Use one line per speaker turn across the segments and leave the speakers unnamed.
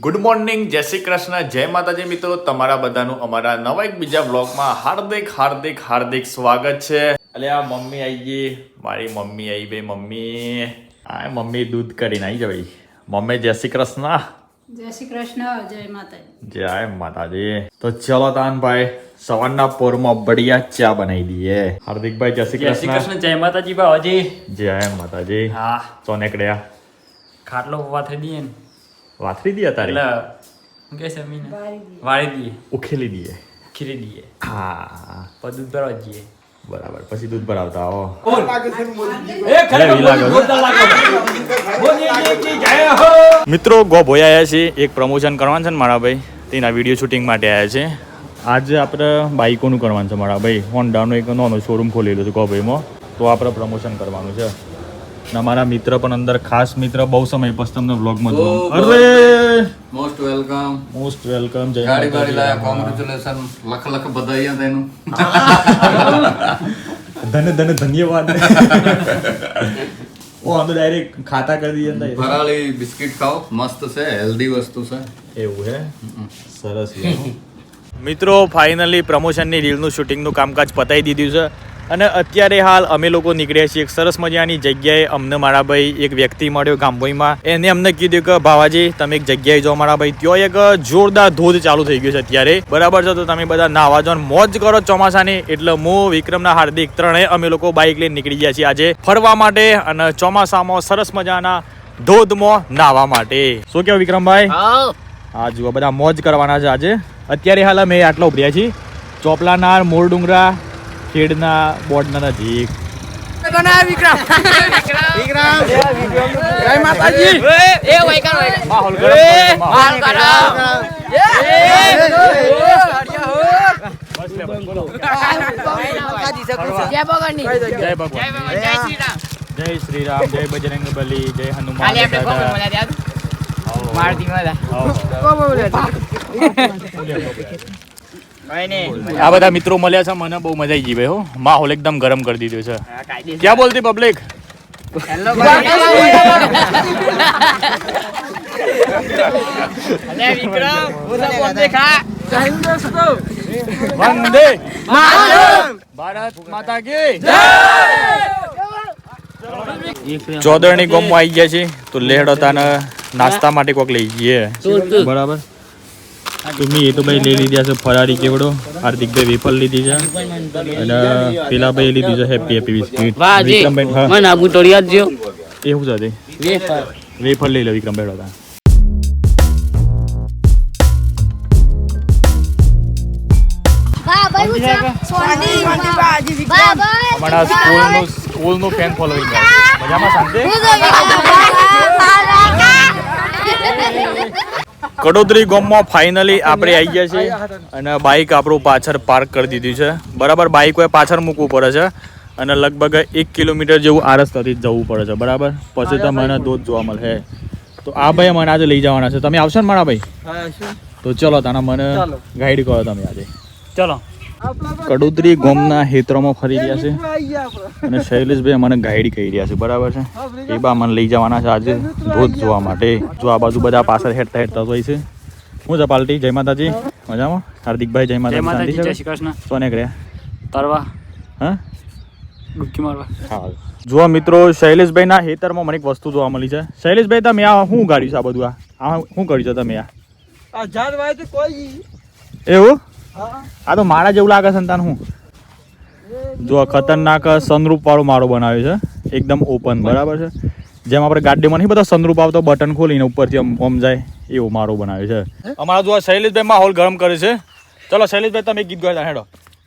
Good morning જય શ્રી કૃષ્ણ જય માતાજી મિત્રો. તમારા બધાનું અમારા નવા એક બીજા બ્લોગમાં હાર્દિક હાર્દિક હાર્દિક સ્વાગત છે. અલે આ મમ્મી આવી ગઈ. મારી મમ્મી આવી ભાઈ મમ્મી. આ મમ્મી દૂધ કરીને આવી જવી મમ્મી જય શ્રી કૃષ્ણ.
જય શ્રી કૃષ્ણ જય માતાજી.
જય માતાજી. તો ચલો તાનભાઈ સવારના પોરમાં બઢિયા ચા બનાવી દઈએ. હાર્દિકભાઈ જય શ્રી કૃષ્ણ.
કૃષ્ણ જય માતાજી ભાવજી.
જય માતાજી.
હા.
ચોનેકડ્યા
ખાટલો વાથરી દઈએ ને.
વાથરી દઈએ તારે?
એટલે કહે છે મીને? વાળી દઈએ
ઉખેલી દઈએ
ખીરી દઈએ
હા.
પછી દૂધ ભરવા જઈએ.
બરાબર પછી દૂધ ભરાવતા આવો મિત્રો ગો ભોઈ આવ્યા છે એક પ્રમોશન કરવાનું છે ને મારા ભાઈ. તેના વીડિયો શૂટિંગ માટે આવ્યા છે. આજે આપણે બાઇકોનું કરવાનું છે મારા ભાઈ. હોન્ડાનો એક નાનો શોરૂમ ખોલેલો છે ગોભાઈમાં તો આપણે પ્રમોશન કરવાનું છે. ને મારા મિત્ર પણ અંદર ખાસ મિત્ર બહુ સમય પછી તમને વ્લોગમાં જોઉં અરે!
મોસ્ટ વેલકમ
મોસ્ટ વેલકમ જય
ગાડી ગાડી લાયા કોંગ્રેચ્યુલેશન લખ લખ બધાઈ તેનું
ધન્ય ધન્ય ધન્યવાદ. ઓ અમે ડાયરેક્ટ ખાતા કરી દઈએ ને
ફરાળી બિસ્કિટ ખાઓ. મસ્ત છે હેલ્ધી વસ્તુ છે.
એવું હે? સરસ મિત્રો ફાઇનલી પ્રમોશનની રીલનું શૂટિંગનું કામકાજ પતાવી દીધું છે. અને અત્યારે હાલ અમે લોકો નીકળ્યા છીએ એક સરસ મજાની જગ્યાએ અમને મારા ભાઈ એક વ્યક્તિ મળ્યો ગામભોઈમાં એને અમને કીધું કે ભાવાજી તમે એક જગ્યાએ જાઓ મારા ભાઈ ત્યાં એક જોરદાર ધોધ ચાલુ થઈ ગયો છે અત્યારે. બરાબર છે તો તમે બધા નાવા જાઓ મોજ કરો ચોમાસાની. એટલે હું વિક્રમના હાર્દિક ત્રણેય અમે લોકો બાઇક લઈને નીકળી ગયા છીએ આજે ફરવા માટે અને ચોમાસામાં સરસ મજાના ધોધમાં નાવા માટે. શું કેવું વિક્રમભાઈ? હા જુઓ બધા મોજ કરવાના છે આજે. અત્યારે હાલ અમે આટલા ઉભર્યા છીએ. ચોપલાનાર મોરડુંગરા ખેડના બોર્ડના નજીક.
જય ભગવાનની.
જય ભગવાન.
જય શ્રી રામ
જય બજરંગ બલી જય હનુમાન દાદા.
મારતી
આ બધા મિત્રો મળ્યા છે મને બહુ મજા આવી ગઈ ભાઈ હો. માહોલ એકદમ ગરમ કરી દીધો છે. ક્યાં બોલતી પબ્લિક વંદે ભારત માતા કી ગોમમાં આવી ગયા છે તો લેહડો હતા નાસ્તા માટે કોક લઈ જઈએ. બરાબર. તમે એ તો ભાઈ લઈ લીધા છે ફરારી કેવડો. હાર્દિકભાઈ વેફર લીધી છે. અને પેલા ભાઈ લીધી છે હેપી હેપી બિસ્કિટ. વિક્રમભાઈ હા.
મને આબુ તોડી આપજો
એ હું છે વેફર. વેફર લઈ લો વિક્રમભાઈ ડોતા
બાબાઈ હું છે સોની બાબાઈ
અમારા સ્કૂલનું સ્કૂલનું ફેન ફોલોઈંગ મજામાં શાંતિ કડોદરી ગામમાં ફાઇનલી આપણે આવી ગયા છીએ અને બાઇક આપણું પાછળ પાર્ક કરી દીધું છે. બરાબર બાઇક હોય પાછળ મૂકવું પડે છે અને લગભગ એક કિલોમીટર જેવું આ રસ્તાથી જ જવું પડે છે. બરાબર? પછી તમને દૂધ જોવા મળે. તો આ ભાઈ મને આજે લઈ જવાના છે. તમે આવશો ને મારા ભાઈ? તો ચલો તાના મને ગાઈડ કરો તમે આજે.
ચલો.
કડોદરી ગોમના હેતરોમાં ફરી રહ્યા છે. અને શૈલેષભાઈ મને ગાઈડ કરી રહ્યા છે બરાબર છે? એ બા મને લઈ જવાના છે આજે ધોધ જોવા માટે. જો આ બાજુ બધા પાછળ હેઠતા હેઠતા હોય છે. હું છે પાલટી જય માતાજી. મજામાં? હાર્દિકભાઈ જય
જય
માતાજી
માતાજી જય શ્રી કૃષ્ણ.
સોને કર્યા
તરવા.
હા?
ડૂબકી મારવા.
હા. જુઓ મિત્રો શૈલેષભાઈના હેતરમાં મને એક વસ્તુ જોવા મળી છે. શૈલેષભાઈ તમે આ શું ગાડી છે આ બધું? આ? આ શું કર્યું છે તમે આ? એવું? આ તો માળા જેવું લાગે છે ને તાન હું. જો ખતરનાક સનરૂપ વાળો માળો બનાવ્યો છે એકદમ ઓપન બરાબર છે? જેમ આપણે ગાડીમાં નહીં બધા સનરૂપ આવતો બટન ખોલીને ઉપરથી આમ ઓમ જાય એવો માળો બનાવ્યો છે. અમારા જો આ શૈલેષભાઈ માહોલ ગરમ કરે છે. ચલો શૈલેષભાઈ તમે એક ગીત ગાતા હેડો.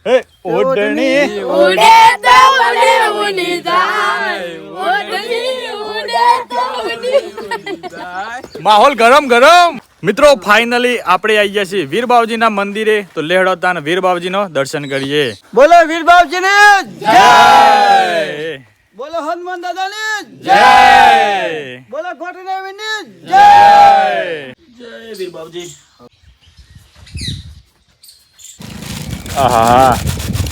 હે ઓઢણી
ઉડે તો ઉડે ઉડી જાય. ઉડની ઉડે તો ઉડી
માહોલ ગરમ ગરમ. મિત્રો ફાઇનલી આપણે આવી ગયા છીએ વીર બાવજીના મંદિરે. તો લેહડોતા અને નો દર્શન કરીએ.
બોલો વીરબાવજી ને
જય!
બોલો હનુમાન દાદા ને
જય!
બોલો ઘોટના ને
જય! આહા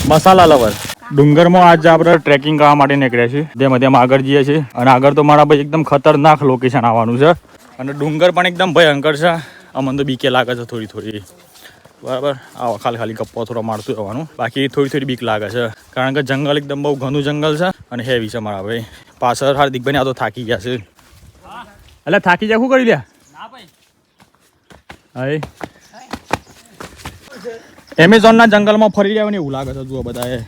મસાલા લવર. ડુંગરમાં આજે આપણે ટ્રેકિંગ કરવા માટે નીકળ્યા છીએ. જેમાં તેમાં આગળ જઈએ છીએ. અને આગળ તો મારા ભાઈ એકદમ ખતરનાક લોકેશન આવવાનું છે. અને ડુંગર પણ એકદમ ભયંકર છે. અમને તો બીકે લાગે છે થોડી થોડી. બરાબર? આવો ખાલી ખાલી ગપ્પો થોડો મારતું રહેવાનું. બાકી થોડી થોડી બીક લાગે છે. કારણ કે જંગલ એકદમ બહુ ઘણું જંગલ છે અને હેવી છે મારા ભાઈ. પાછળ હાર્દિકભાઈ આ તો થાકી ગયા છે. એટલે થાકી જાય શું કરી લ્યા હા એમેઝોનના જંગલમાં ફરી રહ્યા એવું લાગે છે જુઓ બધા એ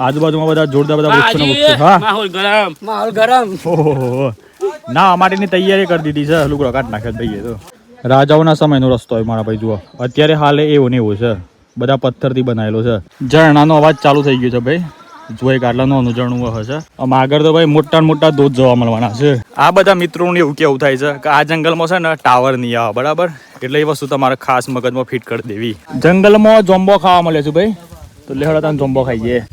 આજુબાજુમાં બધા જોરદાર બધા વૃક્ષો. હા.
માહોલ ગરમ.
માહોલ ગરમ.
ઓહો ના માટેની તૈયારી કરી દીધી છે. લુગડો કાઢ નાખે ભાઈએ તો. રાજાઓના સમયનો રસ્તો હોય મારા ભાઈ જુઓ. અત્યારે હાલે એવો ને એવો છે. બધા પથ્થરથી બનાવેલો છે. ઝરણાનો અવાજ ચાલુ થઈ ગયો છે ભાઈ. જોઈ એક અનુજણું હશે આમ આગળ તો ભાઈ મોટા મોટા ધોધ જોવા મળવાના છે. આ બધા મિત્રોને એવું કેવું થાય છે કે આ જંગલમાં છે ને ટાવર નહીં આવે, બરાબર? એટલે એ વસ્તુ તમારે ખાસ મગજમાં ફિટ કરી દેવી. જંગલમાં જોમ્બો ખાવા મળે છે ભાઈ. તો લેહડા તમે જોમ્બો ખાઈ જઈએ.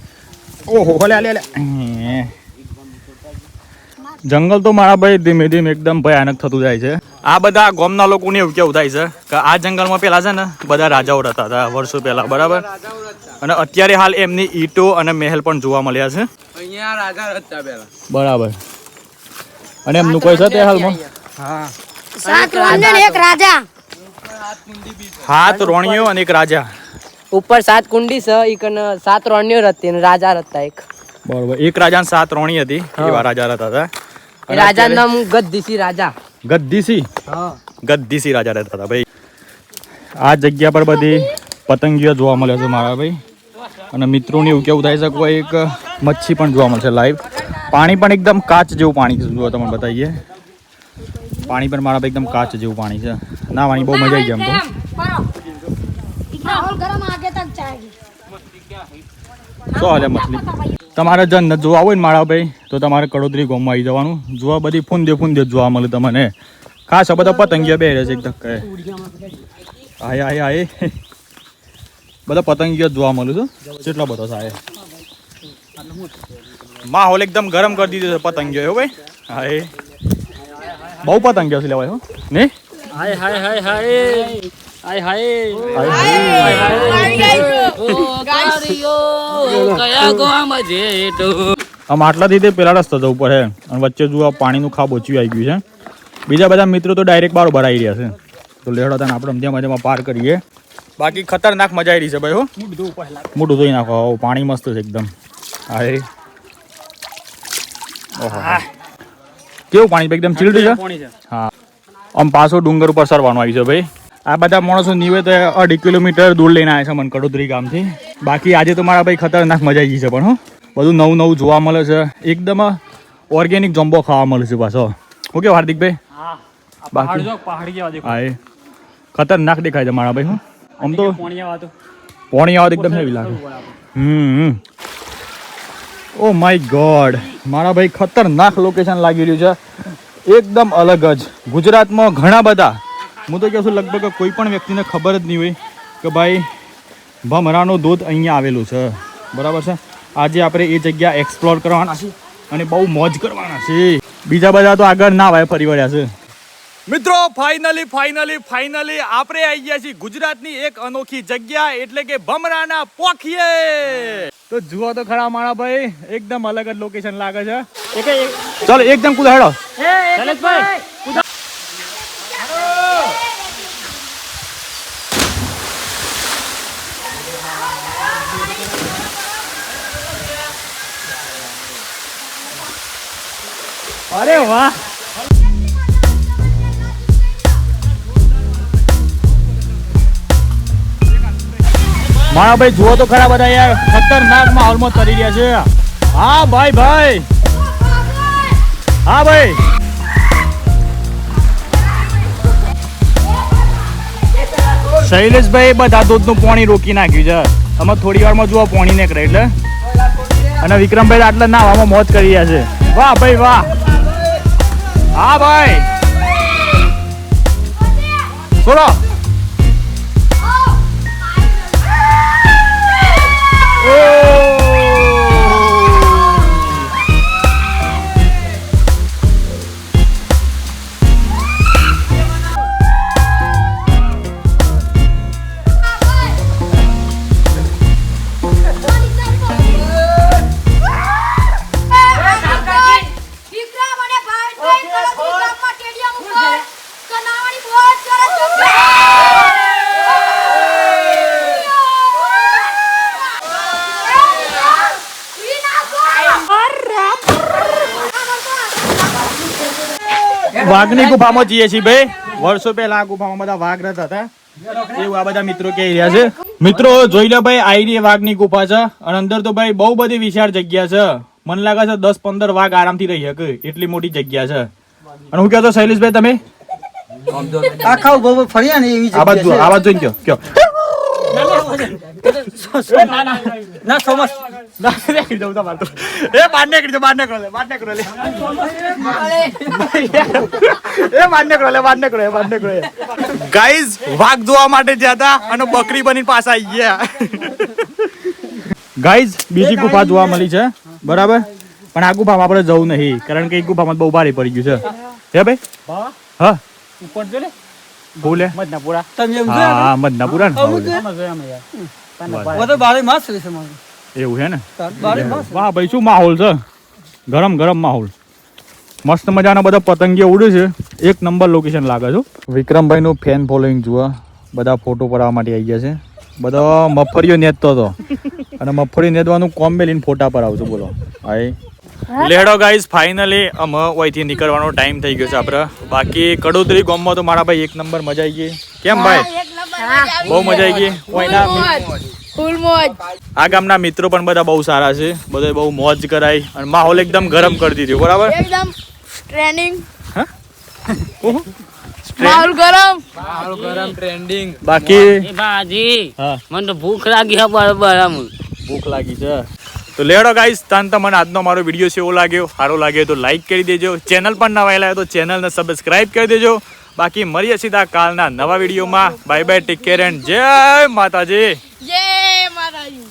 ઓહો લે લે લે. જંગલ તો મારા ભાઈ ધીમે ધીમે એકદમ ભયાનક થતું જાય છે. આ બધા ગામના લોકોને એવું કેવું થાય છે કે આ જંગલમાં પેલા છે ને બધા રાજાઓ રહેતા હતા વર્ષો પહેલા બરાબર? અને અત્યારે હાલ એમની ઈંટો અને મહેલ પણ જોવા મળ્યા છે.
અહીંયા રાજા હતા પેલા
બરાબર. અને એમનું કોઈ છે તે હાલમાં?
સાત રાંધણ એક રાજા.
હાથ રોણીઓ અને એક રાજા.
ઉપર સાત કુંડી છે એક સાત રોણીઓ હતી અને રાજા હતા એક.
બરોબર. એક રાજા સાત રોણી હતી એવા રાજા રહેતા હતા.
રાજા નામ ગદ્દીસી રાજા.
ગદ્દીસી? ગદ્દીસી રાજા રહેતા હતા ભાઈ. આ જગ્યા પર બધી પતંગીઓ જોવા મળે છે મારા ભાઈ. અને મિત્રોને એવું કેવું થાય છે કોઈ એક મચ્છી પણ જોવા મળશે લાઈવ પાણી પણ એકદમ કાચ જેવું પાણી છે જો તમને બતાવીએ. પાણી પણ મારા ભાઈ એકદમ કાચ જેવું પાણી છે. ના વાણી બહુ મજા આવી ગઈ આમ તો.
માહોલ ગરમ આગે તક જાયગી
શું હાલે મછલી? તમારે જન્નત જોવા હોય ને માળાભાઈ તો તમારે કડોદરી ગોમમાં આવી જવાનું. જોવા બધી ફૂંદે ફૂંદે જ જોવા મળે તમને. ખાસ આ બધા પતંગિયા બે છે એક ધક્કે. હાય હાય હાય બધા પતંગિયા જોવા મળ્યું છે. કેટલો બધો થાય. માહોલ એકદમ ગરમ કરી દીધો છે પતંગિયો હો ભાઈ. હાય. બહુ પતંગિયો છે લેવાય હો. ને
હાય હાય. હાય હાય. હાય હાય. હાય હાય.
આમ આટલાથી તે પેલા રસ્તા જવું પડે અને વચ્ચે જુઓ પાણીનું ખાબ ઓછું આવી ગયું છે. બીજા બધા મિત્રો તો ડાયરેક્ટ બાર ભરાઈ રહ્યા છે. તો લેડો તને આપણે મધ્ય મધ્યમાં પાર કરીએ. બાકી ખતરનાક મજા આવી રહી છે ભાઈ હો. મોટું ધોઈ નાખો. પાણી મસ્ત છે એકદમ. હા એ. ઓહો. કેવું પાણી? એકદમ ચીલ્ડ છે?
છે.
હા. આમ પાછો ડુંગર ઉપર સરવાનું આવી છે ભાઈ. આ બધા માણસો નીવે તો અઢી કિલોમીટર દૂર લઈને આવ્યા છે મને કડોદરી ગામથી. બાકી આજે તો મારા ભાઈ ખતરનાક મજા આવી છે પણ હો. બધું નવું નવું જોવા મળે છે. એકદમ ઓર્ગેનિક જમ્બો ખાવા મળે છે પાછો. ઓકે હાર્દિકભાઈ?
હા
બાકી- એ. ખતરનાક દેખાય છે મારા ભાઈ હું. આમ તો
પાણી આવા તો.
પોણી આવત એકદમ હેવી લાગે. Hmm oh my God. મારા ભાઈ ખતરનાક લોકેશન લાગી રહ્યું છે. એકદમ અલગ જ. ગુજરાતમાં ઘણા બધા હું તો કહું છું લગભગ કોઈ પણ વ્યક્તિને ખબર જ નહીં હોય કે ભાઈ ભમરાનો ધોધ અહીંયા આવેલું છે. બરાબર છે? આજે આપણે એ જગ્યા એક્સપ્લોર કરવાના છે અને બહુ મોજ કરવાના છે બીજા બધા તો આગળ ના ભાઈ ફરી વળ્યા છે. મિત્રો ફાઇનલી ફાઇનલી ફાઇનલી આપણે આવી ગયા છીએ ગુજરાતની એક અનોખી જગ્યા એટલે કે ભમરાના પોખીએ. તો જુઓ તો ખરા મારા ભાઈ એકદમ અલગ જ લોકેશન લાગે છે. ચાલો એકદમ કુદાડો હેડો
શૈલેષભાઈ
અરે વાહ. મારા ભાઈ જુઓ તો ખરા બધા યાર, ખતરનાક માહોલમાં તરી રહ્યા છે. હા, ભાઈ ભાઈ. હા, ભાઈ. શૈલેષભાઈ બધા દૂધનું પાણી રોકી નાખ્યું છે. તમે થોડી વારમાં જુઓ, પાણી કરે એટલે. અને વિક્રમભાઈ આટલા નાવામાં મોજ કરી રહ્યા છે. વાહ, ભાઈ, વાહ. હા ભાઈ. છોડો વાઘની ગુફામાં જઈએ છીએ ભાઈ. વર્ષો પહેલા આ ગુફામાં બધા વાઘ રહેતા હતા. એવું આ બધા મિત્રો કહી રહ્યા છે. મિત્રો જોઈ લો ભાઈ આઈડી વાઘની ગુફા છે. અને અંદર તો ભાઈ બહુ બધી વિશાળ જગ્યા છે. મને લાગે છે દસ પંદર વાઘ આરામથી રહી શકે. એટલી મોટી જગ્યા છે. અને હું કહેતો શૈલેષભાઈ તમે?
આખા ફર્યા ને એવી
આ બાજુ આ બાજુ જોઈને કયો કયો
ના સોમસ
એ બાર નીકળી જાઓ, નીકળો લે, બાર નીકળો લે. એ બાર નીકળો લે, બાર નીકળો, એ નીકળો, એ. વાઘ જોવા માટે ગયા હતા અને બકરી બની પાસે આવી ગયા. ગાઈઝ બીજી ગુફા જોવા મળી છે. બરાબર? પણ આ ગુફામાં આપણે જવું નહીં કારણ કે એ ગુફામાં બહુ ભારે પડી ગયું છે. હે ભાઈ? હા.
ઉપર જો લે.
બોલે?
મદનાપુરા
તમે એમ
હા હા મદનાપુરા ને બોલે.
જોયા અમે યાર.
બધો બારે માસ છે મારું.
એવું છે ને?
બારે માસ.
વાહ ભાઈ શું માહોલ છે? ગરમ ગરમ માહોલ. મસ્ત મજાના બધા પતંગીઓ ઉડે છે. એક નંબર લોકેશન લાગે છે વિક્રમભાઈ નું ફેન ફોલોઈંગ જુઓ. બધા ફોટો પડાવવા માટે આવી ગયા છે. બધા મફરીઓ નેતતો હતો. અને મફરી નેદવાનું કોમ મેલીને ફોટા પર આવજો બોલો. હાય લેડો ગાઈઝ ફાઇનલી અમે ઓયથી નીકળવાનો ટાઈમ થઈ ગયો છે આપણે બાકી કડોદરી ગામમાં તો મારા ભાઈ એક નંબર મજા આવી ગઈ. કેમ ભાઈ? બહુ મજા આવી ગઈ. ઓયના આ ગામના મિત્રો પણ બધા બહુ સારા છે. બધે બહુ મોજ કરાય અને માહોલ એકદમ ગરમ કરી દીધો. બરાબર?
એકદમ ટ્રેનિંગ. માહોલ ગરમ.
ગરમ ટ્રેન્ડિંગ.
બાકી
એ
હા.
મને તો ભૂખ લાગી હે બરાબર
ભૂખ લાગી છે. તો લેડો ગાઈસ, તાન તમને આજનો મારો વીડિયો છે એવો લાગ્યો. સારો લાગ્યો તો લાઈક કરી દેજો. ચેનલ પણ નવા હોય તો ચેનલને સબસ્ક્રાઇબ કરી દેજો. બાકી મળીએ સીધા કાલના નવા વિડીયોમાં. Bye bye take care and જય માતાજી.
જય માતાજી.